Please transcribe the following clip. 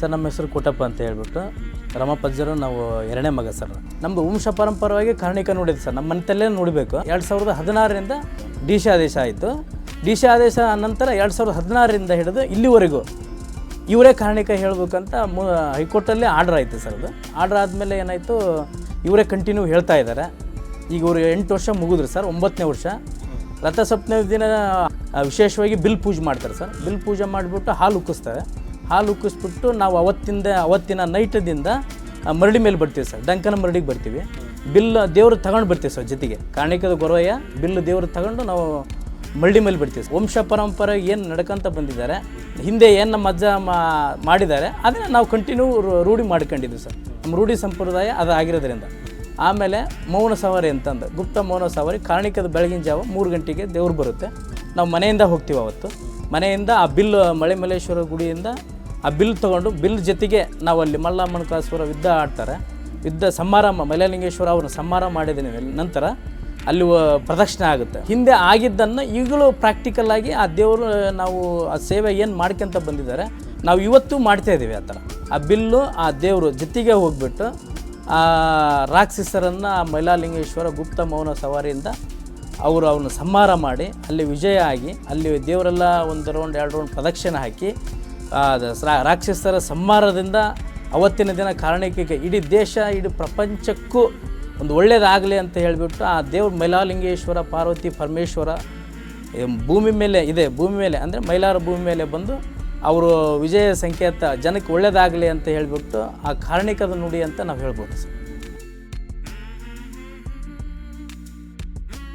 Sir, ನಮ್ಮ ಹೆಸರು ಕೋಟಪ್ಪ ಅಂತ ಹೇಳ್ಬಿಟ್ಟು ರಮಪಜ್ಜರು ನಾವು ಎರಡನೇ ಮಗ ಸರ್. ನಮ್ಮದು ವಂಶ ಪರಂಪರವಾಗಿ ಕಾರಣಿಕ ನೋಡಿದೆ ಸರ್. ನಮ್ಮ ಮನೆಯಲ್ಲೇ ನೋಡಬೇಕು. ಎರಡು ಸಾವಿರದ ಹದಿನಾರರಿಂದ ಡಿ ಸಿ ಆದೇಶ ಆಯಿತು. ಡಿ ಸಿ ಆದೇಶ ನಂತರ ಎರಡು ಸಾವಿರದ ಹದಿನಾರರಿಂದ ಹಿಡಿದು ಇಲ್ಲಿವರೆಗೂ ಇವರೇ ಕಾರಣಿಕ ಹೇಳಬೇಕಂತ ಮು, ಹೈಕೋರ್ಟಲ್ಲೇ ಆರ್ಡ್ರ್ ಆಯಿತು ಸರ್ ಅದು. ಆರ್ಡ್ರ್ ಆದಮೇಲೆ ಏನಾಯಿತು, ಇವರೇ ಕಂಟಿನ್ಯೂ ಹೇಳ್ತಾ ಇದ್ದಾರೆ. ಈಗ ಇವರು ಎಂಟು ವರ್ಷ ಮುಗಿದ್ರು ಸರ್, ಒಂಬತ್ತನೇ ವರ್ಷ. ರಥಸಪ್ತಮಿ ದಿನ ವಿಶೇಷವಾಗಿ ಬಿಲ್ ಪೂಜೆ ಮಾಡ್ತಾರೆ ಸರ್. ಬಿಲ್ ಪೂಜೆ ಮಾಡಿಬಿಟ್ಟು ಹಾಲು ಉಕ್ಕಿಸ್ತಾರೆ. ಹಾಲು ಉಕ್ಕಿಸ್ಬಿಟ್ಟು ನಾವು ಅವತ್ತಿಂದ, ಅವತ್ತಿನ ನೈಟದಿಂದ ಮರಳಿ ಮೇಲೆ ಬರ್ತೀವಿ ಸರ್. ಡಂಕನ ಮರಡಿಗೆ ಬರ್ತೀವಿ. ಬಿಲ್ ದೇವರು ತಗೊಂಡು ಬರ್ತೀವಿ ಸರ್ ಜೊತೆಗೆ. ಕಾಣಿಕದ ಗೊರವಯ್ಯ, ಬಿಲ್ ದೇವರು ತಗೊಂಡು ನಾವು ಮರಳಿ ಮೇಲೆ ಬರ್ತೀವಿ ಸರ್. ವಂಶ ಪರಂಪರೆ ಏನು ನಡ್ಕೊಂತ ಬಂದಿದ್ದಾರೆ, ಹಿಂದೆ ಏನು ನಮ್ಮ ಅಜ್ಜ ಮಾಡಿದ್ದಾರೆ, ಅದನ್ನು ನಾವು ಕಂಟಿನ್ಯೂ ರೂಢಿ ಮಾಡ್ಕೊಂಡಿದ್ವಿ ಸರ್. ನಮ್ಮ ರೂಢಿ ಸಂಪ್ರದಾಯ ಅದು ಆಗಿರೋದ್ರಿಂದ. ಆಮೇಲೆ ಮೌನ ಸವಾರಿ ಅಂತಂದು, ಗುಪ್ತ ಮೌನ ಸವಾರಿ ಕಾರಣಿಕದ ಬೆಳಗಿನ ಜಾವ ಮೂರು ಗಂಟೆಗೆ ದೇವ್ರು ಬರುತ್ತೆ. ನಾವು ಮನೆಯಿಂದ ಹೋಗ್ತೀವಿ ಅವತ್ತು. ಮನೆಯಿಂದ ಆ ಬಿಲ್ ಮಳೆಮಲ್ಲೇಶ್ವರ ಗುಡಿಯಿಂದ ಆ ಬಿಲ್ ತೊಗೊಂಡು ಬಿಲ್ ಜೊತೆಗೆ ನಾವು ಅಲ್ಲಿ ಮಲ್ಲಮ್ಮನಕಾಸುರ ಯುದ್ಧ ಆಡ್ತಾರೆ. ಯುದ್ಧ ಸಮಾರಂಭ ಮೈಲಾಲಿಂಗೇಶ್ವರ ಅವ್ರನ್ನ ಸಂಹಾರ ಮಾಡಿದ ನಂತರ ಅಲ್ಲಿ ಪ್ರದಕ್ಷಿಣೆ ಆಗುತ್ತೆ. ಹಿಂದೆ ಆಗಿದ್ದನ್ನು ಈಗಲೂ ಪ್ರಾಕ್ಟಿಕಲ್ ಆಗಿ ಆ ದೇವರು, ನಾವು ಆ ಸೇವೆ ಏನು ಮಾಡ್ಕೊಂತ ಬಂದಿದ್ದಾರೆ, ನಾವು ಇವತ್ತು ಮಾಡ್ತಾ ಇದ್ದೀವಿ ಆ ಥರ. ಆ ಬಿಲ್ಲು ಆ ದೇವರು ಜೊತೆಗೆ ಹೋಗ್ಬಿಟ್ಟು ಆ ರಾಕ್ಷಸರನ್ನು ಆ ಮೈಲಾಲಿಂಗೇಶ್ವರ ಗುಪ್ತ ಮೌನ ಸವಾರಿಯಿಂದ ಅವರು ಅವನ್ನ ಸಂಹಾರ ಮಾಡಿ ಅಲ್ಲಿ ವಿಜಯ ಆಗಿ ಅಲ್ಲಿ ದೇವರೆಲ್ಲ ಒಂದು ರೌಂಡ್ ಎರಡು ರೌಂಡ್ ಪ್ರದಕ್ಷಿಣೆ ಹಾಕಿ ರಾಕ್ಷಸರ ಸಂಹಾರದಿಂದ ಅವತ್ತಿನ ದಿನ ಕಾರಣಕ್ಕೆ ಇಡೀ ದೇಶ, ಇಡೀ ಪ್ರಪಂಚಕ್ಕೂ ಒಂದು ಒಳ್ಳೆಯದಾಗಲಿ ಅಂತ ಹೇಳಿಬಿಟ್ಟು ಆ ದೇವ್ರ ಮೈಲಾಲಿಂಗೇಶ್ವರ, ಪಾರ್ವತಿ ಪರಮೇಶ್ವರ ಭೂಮಿ ಮೇಲೆ ಇದೆ, ಭೂಮಿ ಮೇಲೆ, ಅಂದರೆ ಮೈಲಾರ ಭೂಮಿ ಮೇಲೆ ಬಂದು ಅವರು ವಿಜಯ ಸಂಕೇತ, ಜನಕ್ಕೆ ಒಳ್ಳೇದಾಗಲಿ ಅಂತ ಹೇಳಿಬಿಟ್ಟು ಆ ಕಾರಣಿಕದ ನುಡಿ ಅಂತ ನಾವು ಹೇಳ್ಬೋದು ಸರ್.